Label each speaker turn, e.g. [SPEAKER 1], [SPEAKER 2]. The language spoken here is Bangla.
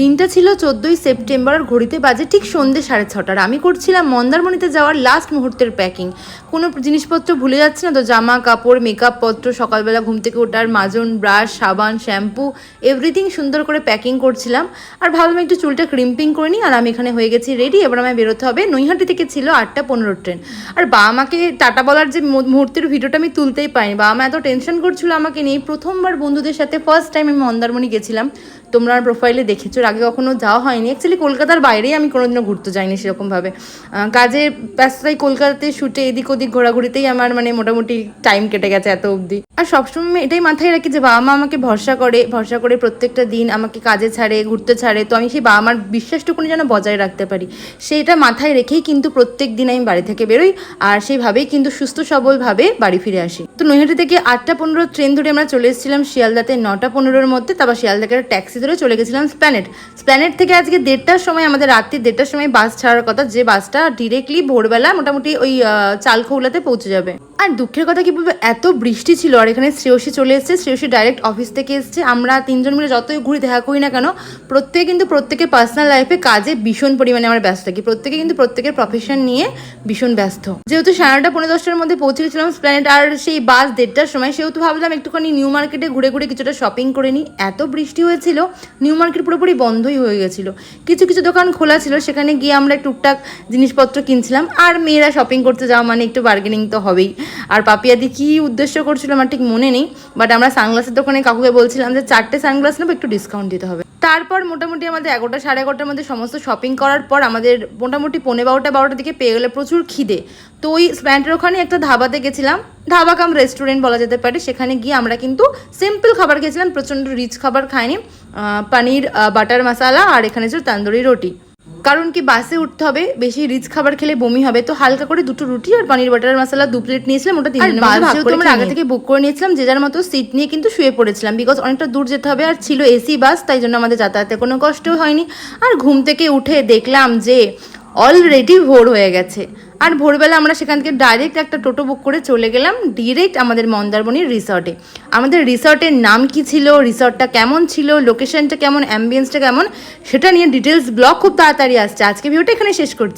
[SPEAKER 1] দিনটা ছিল চোদ্দোই সেপ্টেম্বর, আর ঘড়িতে বাজে ঠিক সন্ধ্যে সাড়ে ছটার। আমি করছিলাম মন্দারমণিতে যাওয়ার লাস্ট মুহূর্তের প্যাকিং কোনো জিনিসপত্র ভুলে যাচ্ছি না তো জামা কাপড় মেকআপ পত্র, সকালবেলা ঘুম থেকে ওঠার মাজন ব্রাশ সাবান শ্যাম্পু এভরিথিং সুন্দর করে প্যাকিং করছিলাম। আর ভাবলাম একটু চুলটা ক্রিম্পিং করে নিই, আর আমি এখানে হয়ে গেছি রেডি এবার আমায় বেরোতে হবে নৈহাটি থেকে ছিল আটটা পনেরো ট্রেন। আর বাবা মাকে টাটা বলার যে মুহূর্তের ভিডিওটা আমি তুলতেই পারিনি। বাবা মা এত টেনশন করছিল আমাকে নিয়ে। প্রথমবার বন্ধুদের সাথে ফার্স্ট টাইম আমি মন্দারমণি গেছিলাম। তোমরা প্রোফাইলে দেখেছ আগে কখনো যাওয়া হয়নি। অ্যাকচুয়ালি কলকাতার বাইরেই আমি কোনোদিনও ঘুরতে যাইনি সেরকমভাবে। কাজের ব্যস্ততায় কলকাতাতে শুটে এদিক ওদিক ঘোরাঘুরিতেই আমার মানে মোটামুটি টাইম কেটে গেছে এত অবধি। আর সবসময় এটাই মাথায় রাখি যে বাবা মা আমাকে ভরসা করে ভরসা করে প্রত্যেকটা দিন আমাকে কাজে ছাড়ে, ঘুরতে ছাড়ে। তো আমি সেই বাবা মার বিশ্বাসটুকুনি যেন বজায় রাখতে পারি। সেইটা মাথায় রেখেই কিন্তু প্রত্যেক দিন আমি বাড়ি থেকে বেরোই আর সেইভাবেই কিন্তু সুস্থ সবলভাবে বাড়ি ফিরে আসি। তো নৈহাটি থেকে আটটা পনেরো ট্রেন ধরে আমরা চলে এসেছিলাম শিয়ালদাতে নটা পনেরোর মধ্যে। তারপর শিয়ালদা একটা ট্যাক্সি ধরে চলে গেছিলাম স্প্ল্যানেট স্প্ল্যানেট থেকে আজকে দেড়টার সময়, আমাদের রাত্রি দেড়টার সময় বাস ছাড়ার কথা, যে বাসটা ডিরেক্টলি ভোরবেলা মোটামুটি ওই চালখৌলাতে পৌঁছে যাবে। আর দুঃখের কথা কি বলব, এত বৃষ্টি ছিল আর এখানে শ্রেয়সী চলে এসেছে, শ্রেয়সী ডাইরেক্ট অফিস থেকে এসেছে। আমরা তিনজন মিলে যতই ঘুরে দেখা করি না কেন, প্রত্যেকে কিন্তু প্রত্যেকের পার্সোনাল লাইফে কাজে ভীষণ পরিমাণে আমরা ব্যস্ত থাকি। প্রত্যেকে কিন্তু প্রত্যেকের প্রফেশন নিয়ে ভীষণ ব্যস্ত। যেহেতু সাড়ে নটা পনেরো দশটার মধ্যে পৌঁছে গেছিলাম প্ল্যানেট আর সেই বাস দেড়টার সময়, সেহেতু ভাবলাম একটুখানি নিউ মার্কেটে ঘুরে ঘুরে কিছুটা শপিং করে নিই। এত বৃষ্টি হয়েছিল নিউ মার্কেট পুরোপুরি বন্ধই হয়ে গেছিল। কিছু কিছু দোকান খোলা ছিল, সেখানে গিয়ে আমরা টুকটাক জিনিসপত্র কিনছিলাম। আর মেয়েরা শপিং করতে যাওয়া মানে একটু বার্গেনিং তো হবেই। আর পাপিয়াদি কি উদ্দেশ্য করছিল আমার ঠিক মনে নেই বাট আমরা সানগ্লাসের দোকানে কাকুকে বলছিলাম যে, চারটে সানগ্লাস নেব, একটু ডিসকাউন্ট দিতে হবে। তারপর মোটামুটি আমাদের এগারোটা সাড়ে এগারোটার মধ্যে সমস্ত শপিং করার পর আমাদের মোটামুটি পনেরো বারোটা বারোটার দিকে পেয়ে গেলে প্রচুর খিদে। তো ওই স্প্যান্টের ওখানে একটা ধাবাতে গেছিলাম। ধাবা কাম রেস্টুরেন্ট বলা যেতে পারে। সেখানে গিয়ে আমরা কিন্তু সিম্পল খাবার খেয়েছিলাম, প্রচণ্ড রিচ খাবার খাইনি। পানির বাটার মশালা আর এখানে ছিল তান্দুরি রুটি। কারণ কি বাসে উঠতে হবে বেশি রিচ খাবার খেলে বমি হবে তো হালকা করে দুটো রুটি আর পানির বাটার মশলা দু প্লেট নিয়েছিলাম ওটা তিন আমরা আগে থেকে বুক করে নিয়েছিলাম যে যার মতো সিট নিয়ে কিন্তু শুয়ে পড়েছিলাম বিকজ অনেকটা দূর যেতে হবে আর ছিল এসি বাস তাই জন্য আমাদের যাতায়াতে কোনো কষ্ট হয়নি। আর ঘুম থেকে উঠে দেখলাম যে অলরেডি ভোর হয়ে গেছে। আর ভোরবেলা আমরা সেখান থেকে ডাইরেক্ট একটা টোটো বুক করে চলে গেলাম ডিরেক্ট আমাদের মন্দারমণির রিসর্টে আমাদের রিসর্টের নাম কি ছিল রিসর্টটা কেমন ছিল লোকেশনটা কেমন অ্যাম্বিয়েন্সটা কেমন, সেটা নিয়ে ডিটেলস ব্লগ খুব তাড়াতাড়ি আসছে। আজকে ভিডিওটা এখানে শেষ করছি।